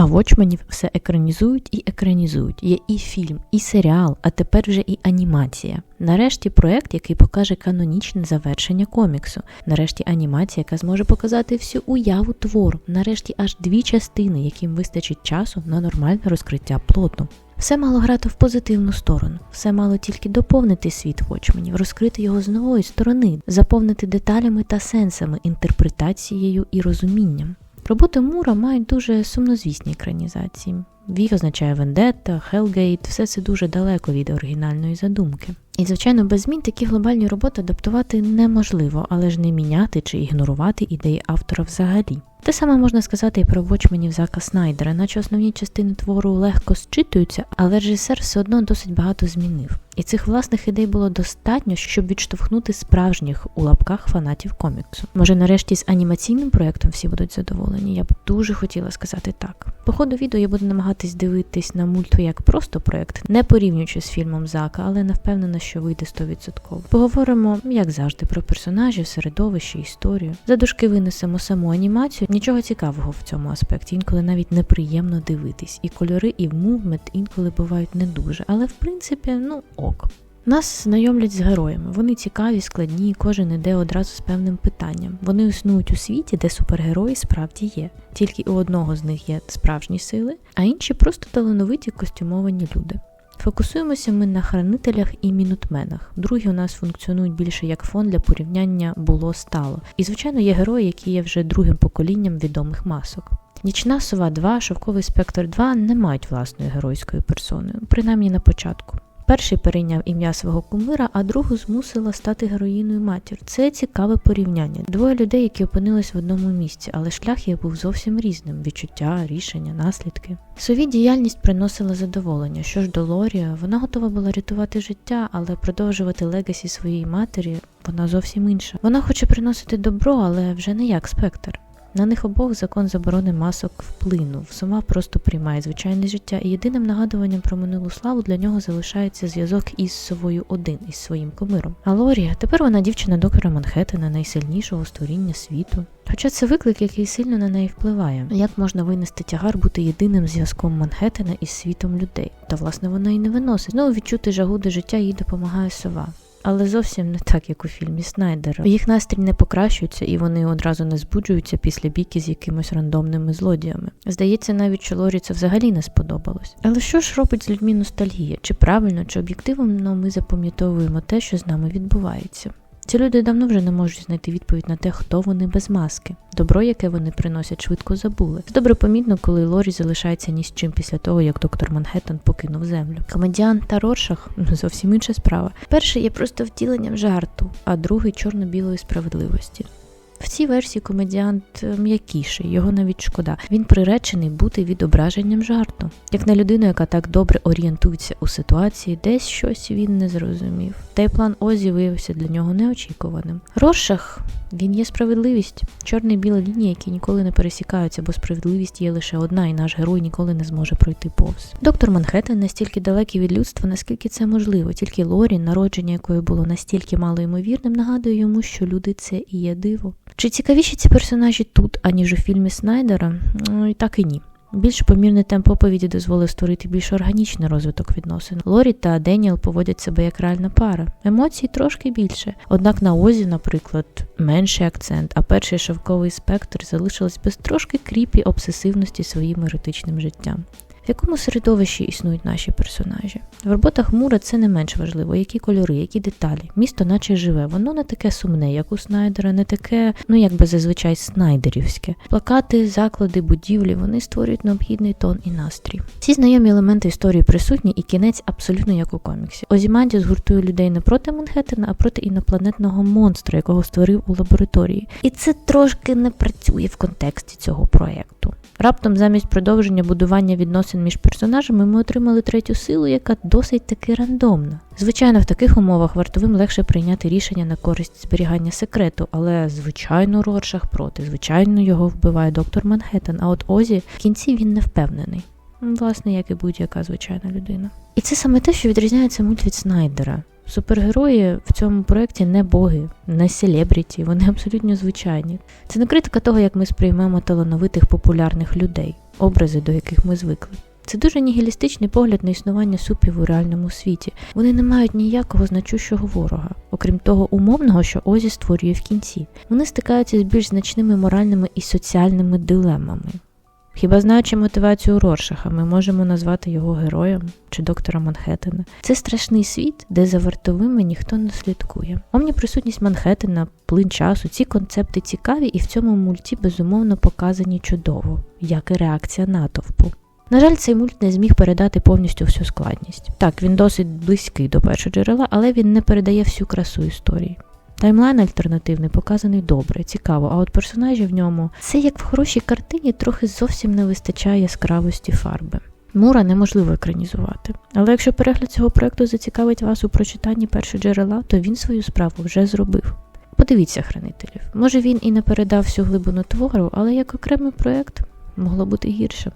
А Watchmenів все екранізують і екранізують. Є і фільм, і серіал, а тепер вже і анімація. Нарешті проект, який покаже канонічне завершення коміксу. Нарешті анімація, яка зможе показати всю уяву твору. Нарешті аж дві частини, яким вистачить часу на нормальне розкриття плоту. Все мало грати в позитивну сторону, все мало тільки доповнити світ вочменів, розкрити його з нової сторони, заповнити деталями та сенсами, інтерпретацією і розумінням. Роботи Мура мають дуже сумнозвісні екранізації. Ві означає Вендетта, Хелгейт, все це дуже далеко від оригінальної задумки. І, звичайно, без змін такі глобальні роботи адаптувати неможливо, але ж не міняти чи ігнорувати ідеї автора взагалі. Те саме можна сказати і про вочменів Зака Снайдера, наче основні частини твору легко зчитуються, але режисер все одно досить багато змінив. І цих власних ідей було достатньо, щоб відштовхнути справжніх у лапках фанатів коміксу. Може, нарешті з анімаційним проєктом всі будуть задоволені. Я б дуже хотіла сказати так. По ходу відео я буду намагатись дивитись на мульту як просто проєкт, не порівнюючи з фільмом Зака, але не впевнена, що вийде 100%. Поговоримо, як завжди, про персонажів, середовище, історію. За дужки винесемо саму анімацію. Нічого цікавого в цьому аспекті, інколи навіть неприємно дивитись. І кольори, і мувмент інколи бувають не дуже, але в принципі, ну ок. Нас знайомлять з героями. Вони цікаві, складні, кожен іде одразу з певним питанням. Вони існують у світі, де супергерої справді є. Тільки у одного з них є справжні сили, а інші просто талановиті костюмовані люди. Фокусуємося ми на хранителях і мінутменах. Другі у нас функціонують більше як фон для порівняння було стало. І, звичайно, є герої, які є вже другим поколінням відомих масок. Нічна сова 2, шовковий спектр 2 не мають власної геройської персони, принаймні на початку. Перший перейняв ім'я свого кумира, а другу змусила стати героїною матір. Це цікаве порівняння. Двоє людей, які опинились в одному місці, але шлях їх був зовсім різним: відчуття, рішення, наслідки. Сові діяльність приносила задоволення. Що ж до Лорі, вона готова була рятувати життя, але продовжувати легасі своєї матері вона зовсім інша. Вона хоче приносити добро, але вже не як спектр. На них обох закон заборони масок вплинув. Сома просто приймає звичайне життя, і єдиним нагадуванням про минулу славу для нього залишається зв'язок із совою один із своїм кумиром. А Лорі тепер вона дівчина доктора Манхеттена, найсильнішого створіння світу. Хоча це виклик, який сильно на неї впливає. Як можна винести тягар бути єдиним зв'язком Манхеттена із світом людей? Та власне вона і не виносить. Знову відчути жагу до життя їй допомагає сова але зовсім не так, як у фільмі Снайдера. Їх настрій не покращується і вони одразу не збуджуються після бійки з якимось рандомними злодіями. Здається, навіть що Лорі це взагалі не сподобалось. Але що ж робить з людьми ностальгія? Чи правильно, чи об'єктивно ми запам'ятовуємо те, що з нами відбувається? Ці люди давно вже не можуть знайти відповідь на те, хто вони без маски. Добро, яке вони приносять, швидко забули. Це добре помітно, коли Лорі залишається ні з чим після того, як доктор Манхеттен покинув землю. Комедіан та Роршах ну, зовсім інша справа. Перший є просто втіленням жарту, а другий чорно-білої справедливості. В цій версії комедіант е, м'якіший, його навіть шкода. Він приречений бути відображенням жарту, як на людину, яка так добре орієнтується у ситуації, десь щось він не зрозумів. Та й план Озі виявився для нього неочікуваним. Рошах він є справедливість, чорна і біла лінія, які ніколи не пересікаються, бо справедливість є лише одна, і наш герой ніколи не зможе пройти повз. Доктор Манхеттен настільки далекий від людства, наскільки це можливо, тільки Лорі, народження якої було настільки малоймовірним, нагадує йому, що люди це і є диво. Чи цікавіші ці персонажі тут, аніж у фільмі Снайдера? Ну і так і ні. Більш помірний темп оповіді дозволив створити більш органічний розвиток відносин. Лорі та Деніел поводять себе як реальна пара. Емоцій трошки більше. Однак на Озі, наприклад, менший акцент, а перший шовковий спектр залишилась без трошки кріпі обсесивності своїм еротичним життям якому середовищі існують наші персонажі. В роботах Мура це не менш важливо, які кольори, які деталі. Місто наче живе, воно не таке сумне, як у Снайдера, не таке, ну як би зазвичай снайдерівське. Плакати, заклади, будівлі вони створюють необхідний тон і настрій. Ці знайомі елементи історії присутні, і кінець абсолютно як у коміксі. Озіманді згуртує людей не проти Манхеттена, а проти інопланетного монстра, якого створив у лабораторії. І це трошки не працює в контексті цього проєкту. Раптом замість продовження будування відносин між персонажами ми отримали третю силу, яка досить таки рандомна. Звичайно, в таких умовах вартовим легше прийняти рішення на користь зберігання секрету, але звичайно Роршах проти, звичайно, його вбиває доктор Манхеттен, а от Озі в кінці він не впевнений. Власне, як і будь-яка звичайна людина. І це саме те, що відрізняється мульт від Снайдера. Супергерої в цьому проєкті не боги, не селебріті, вони абсолютно звичайні. Це не критика того, як ми сприймемо талановитих популярних людей, образи, до яких ми звикли. Це дуже нігілістичний погляд на існування супів у реальному світі. Вони не мають ніякого значущого ворога, окрім того умовного, що Озі створює в кінці. Вони стикаються з більш значними моральними і соціальними дилемами. Хіба знаючи мотивацію Роршаха, ми можемо назвати його героєм чи доктора Манхеттена. Це страшний світ, де за вартовими ніхто не слідкує. Омніприсутність Манхеттена, плин часу, ці концепти цікаві і в цьому мульті безумовно показані чудово, як і реакція натовпу. На жаль, цей мульт не зміг передати повністю всю складність. Так, він досить близький до першого джерела, але він не передає всю красу історії. Таймлайн альтернативний показаний добре, цікаво, а от персонажі в ньому це як в хорошій картині трохи зовсім не вистачає яскравості фарби. Мура неможливо екранізувати. Але якщо перегляд цього проекту зацікавить вас у прочитанні першого джерела, то він свою справу вже зробив. Подивіться хранителів. Може він і не передав всю глибину твору, але як окремий проект могло бути гірше.